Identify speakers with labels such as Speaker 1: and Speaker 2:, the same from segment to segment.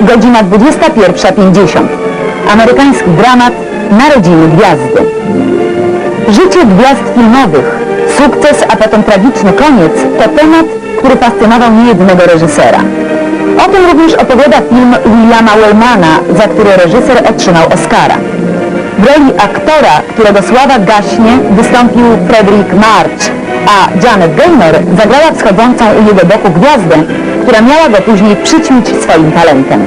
Speaker 1: godzina 21.50. Amerykański dramat Narodziny Gwiazdy. Życie gwiazd filmowych, sukces, a potem tragiczny koniec to temat, który fascynował niejednego reżysera. O tym również opowiada film Williama Wellmana, za który reżyser otrzymał Oscara. W roli aktora, którego sława gaśnie, wystąpił Frederick March, a Janet Gaynor zagrała wschodzącą u jego boku gwiazdę, która miała go później przyćmić swoim talentem.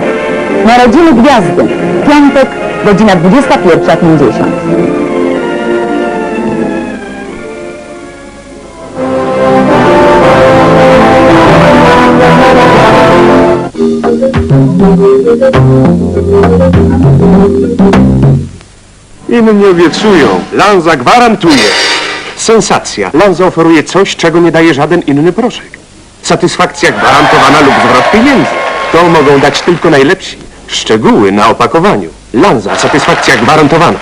Speaker 1: Narodziny Gwiazdy, piątek, godzina 21.50.
Speaker 2: Inni obiecują, Lanza gwarantuje. Sensacja. Lanza oferuje coś, czego nie daje żaden inny proszek. Satysfakcja gwarantowana lub zwrot pieniędzy. To mogą dać tylko najlepsi. Szczegóły na opakowaniu. Lanza, satysfakcja gwarantowana.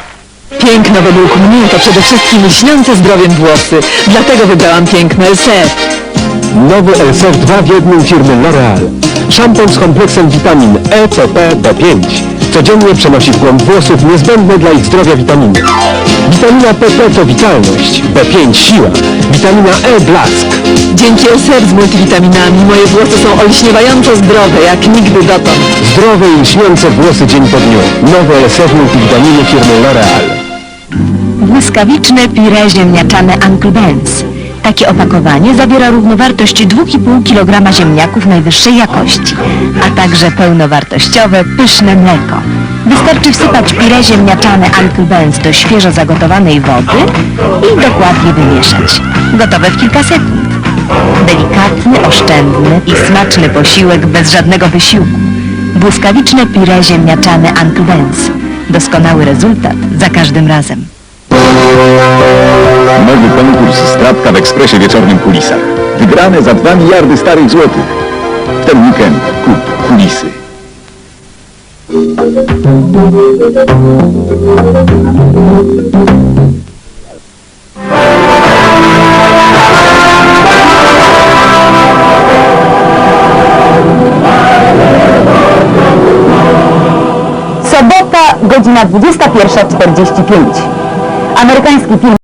Speaker 3: Piękno według mnie to przede wszystkim lśniące zdrowiem włosy. Dlatego wybrałam piękny LSF.
Speaker 4: Nowy LSF 2 w jednym firmy L'Oreal. Szampon z kompleksem witamin E, PP, B5. Codziennie przenosi w głąb włosów niezbędne dla ich zdrowia witaminy. Witamina PP to witalność, B5 siła, witamina E blask.
Speaker 3: Dzięki LSF z multivitaminami moje włosy są olśniewająco zdrowe jak nigdy dotąd.
Speaker 4: Zdrowe i lśniące włosy dzień po dniu. Nowy LSF multivitaminy firmy L'Oreal.
Speaker 5: Błyskawiczne pire ziemniaczane Uncle Ben's. Takie opakowanie zawiera równowartość 2,5 kg ziemniaków najwyższej jakości, a także pełnowartościowe, pyszne mleko. Wystarczy wsypać pire ziemniaczane Uncle Ben's do świeżo zagotowanej wody i dokładnie wymieszać. Gotowe w kilka sekund. Delikatny, oszczędny i smaczny posiłek bez żadnego wysiłku. Błyskawiczne pire ziemniaczane Uncle Ben's. Doskonały rezultat za każdym razem.
Speaker 6: Nowy konkurs Stratka w Ekspresie Wieczornym Kulisach. Wygrane za 2 miliardy starych złotych. W ten weekend kup kulisy.
Speaker 1: Sobota, godzina 21.45. Amerykański film